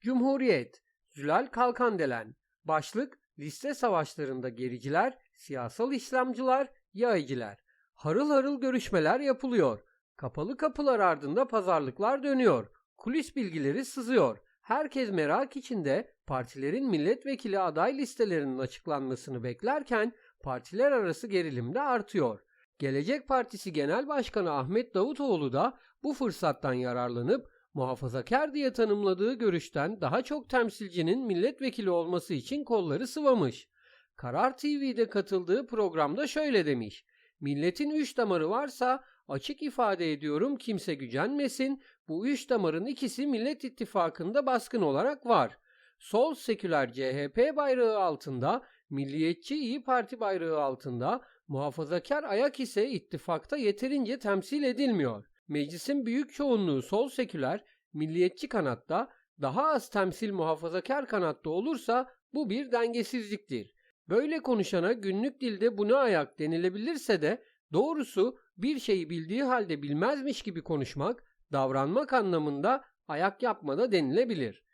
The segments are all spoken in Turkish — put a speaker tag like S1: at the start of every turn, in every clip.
S1: Cumhuriyet, Zülal Kalkandelen. Başlık, liste savaşlarında gericiler, siyasal İslamcılar, yaycılar. Harıl harıl görüşmeler yapılıyor. Kapalı kapılar ardında pazarlıklar dönüyor. Kulis bilgileri sızıyor. Herkes merak içinde partilerin milletvekili aday listelerinin açıklanmasını beklerken partiler arası gerilim de artıyor. Gelecek Partisi Genel Başkanı Ahmet Davutoğlu da bu fırsattan yararlanıp muhafazakar diye tanımladığı görüşten daha çok temsilcinin milletvekili olması için kolları sıvamış. Karar TV'de katıldığı programda şöyle demiş. Milletin üç damarı varsa açık ifade ediyorum kimse gücenmesin. Bu üç damarın ikisi Millet İttifakı'nda baskın olarak var. Sol seküler CHP bayrağı altında, milliyetçi İyi Parti bayrağı altında, muhafazakar ayak ise ittifakta yeterince temsil edilmiyor. Meclisin büyük çoğunluğu sol seküler, milliyetçi kanatta, daha az temsil muhafazakar kanatta olursa bu bir dengesizliktir. Böyle konuşana günlük dilde buna ayak denilebilirse de doğrusu bir şeyi bildiği halde bilmezmiş gibi konuşmak, davranmak anlamında ayak yapmada denilebilir.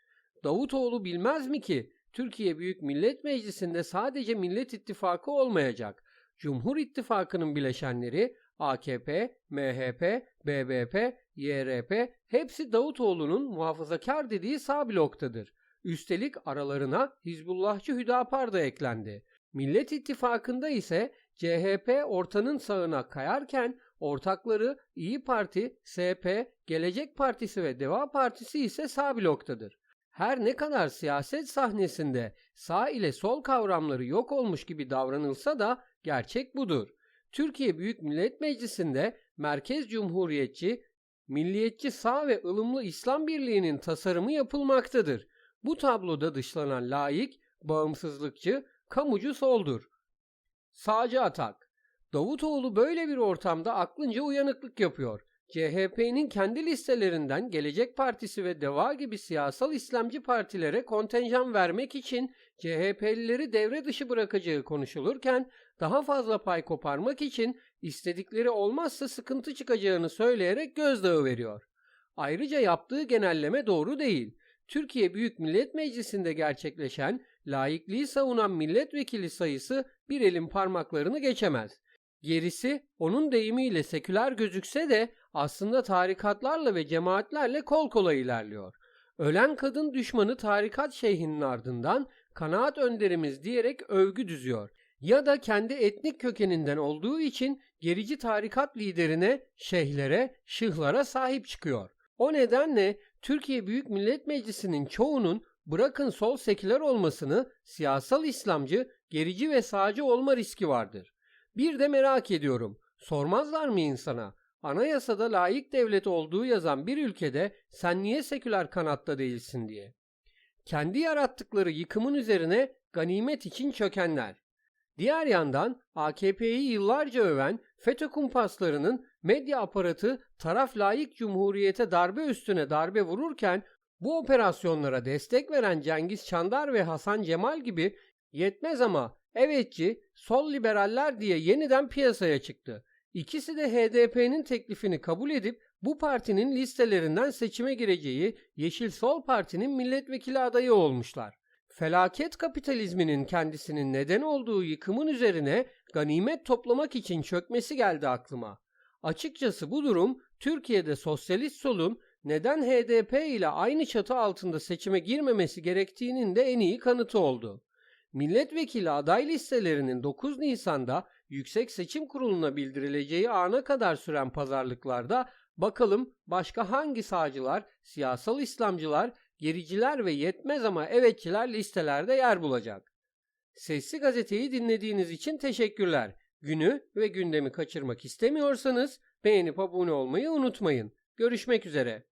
S1: Davutoğlu bilmez mi ki Türkiye Büyük Millet Meclisi'nde sadece Millet İttifakı olmayacak. Cumhur İttifakı'nın bileşenleri AKP, MHP, BBP, YRP hepsi Davutoğlu'nun muhafazakar dediği sağ bloktadır. Üstelik aralarına Hizbullahçı Hüdapar da eklendi. Millet İttifakı'nda ise CHP ortanın sağına kayarken ortakları İyi Parti, SP, Gelecek Partisi ve Deva Partisi ise sağ bloktadır. Her ne kadar siyaset sahnesinde sağ ile sol kavramları yok olmuş gibi davranılsa da gerçek budur. Türkiye Büyük Millet Meclisi'nde Merkez Cumhuriyetçi, Milliyetçi Sağ ve ılımlı İslam Birliği'nin tasarımı yapılmaktadır. Bu tabloda dışlanan laik, bağımsızlıkçı, kamucu soldur. Sağcı atak. Davutoğlu böyle bir ortamda aklınca uyanıklık yapıyor. CHP'nin kendi listelerinden Gelecek Partisi ve Deva gibi siyasal İslamcı partilere kontenjan vermek için CHP'lileri devre dışı bırakacağı konuşulurken daha fazla pay koparmak için istedikleri olmazsa sıkıntı çıkacağını söyleyerek gözdağı veriyor. Ayrıca yaptığı genelleme doğru değil. Türkiye Büyük Millet Meclisi'nde gerçekleşen laikliği savunan milletvekili sayısı bir elin parmaklarını geçemez. Gerisi onun deyimiyle seküler gözükse de aslında tarikatlarla ve cemaatlerle kol kola ilerliyor. Ölen kadın düşmanı tarikat şeyhinin ardından kanaat önderimiz diyerek övgü düzüyor. Ya da kendi etnik kökeninden olduğu için gerici tarikat liderine, şeyhlere, şıhlara sahip çıkıyor. O nedenle Türkiye Büyük Millet Meclisi'nin çoğunun bırakın sol seküler olmasını siyasal İslamcı, gerici ve sağcı olma riski vardır. Bir de merak ediyorum. Sormazlar mı insana? Anayasada layık devlet olduğu yazan bir ülkede sen niye seküler kanatta değilsin diye. Kendi yarattıkları yıkımın üzerine ganimet için çökenler. Diğer yandan AKP'yi yıllarca öven FETÖ kumpaslarının medya aparatı taraf layık cumhuriyete darbe üstüne darbe vururken bu operasyonlara destek veren Cengiz Çandar ve Hasan Cemal gibi yetmez ama evetçi, sol liberaller diye yeniden piyasaya çıktı. İkisi de HDP'nin teklifini kabul edip bu partinin listelerinden seçime gireceği Yeşil Sol Parti'nin milletvekili adayı olmuşlar. Felaket kapitalizminin kendisinin neden olduğu yıkımın üzerine ganimet toplamak için çökmesi geldi aklıma. Açıkçası bu durum Türkiye'de sosyalist solun neden HDP ile aynı çatı altında seçime girmemesi gerektiğinin de en iyi kanıtı oldu. Milletvekili aday listelerinin 9 Nisan'da Yüksek Seçim Kurulu'na bildirileceği ana kadar süren pazarlıklarda bakalım başka hangi sağcılar, siyasal İslamcılar, gericiler ve yetmez ama evetçiler listelerde yer bulacak. Sesli gazeteyi dinlediğiniz için teşekkürler. Günü ve gündemi kaçırmak istemiyorsanız beğenip abone olmayı unutmayın. Görüşmek üzere.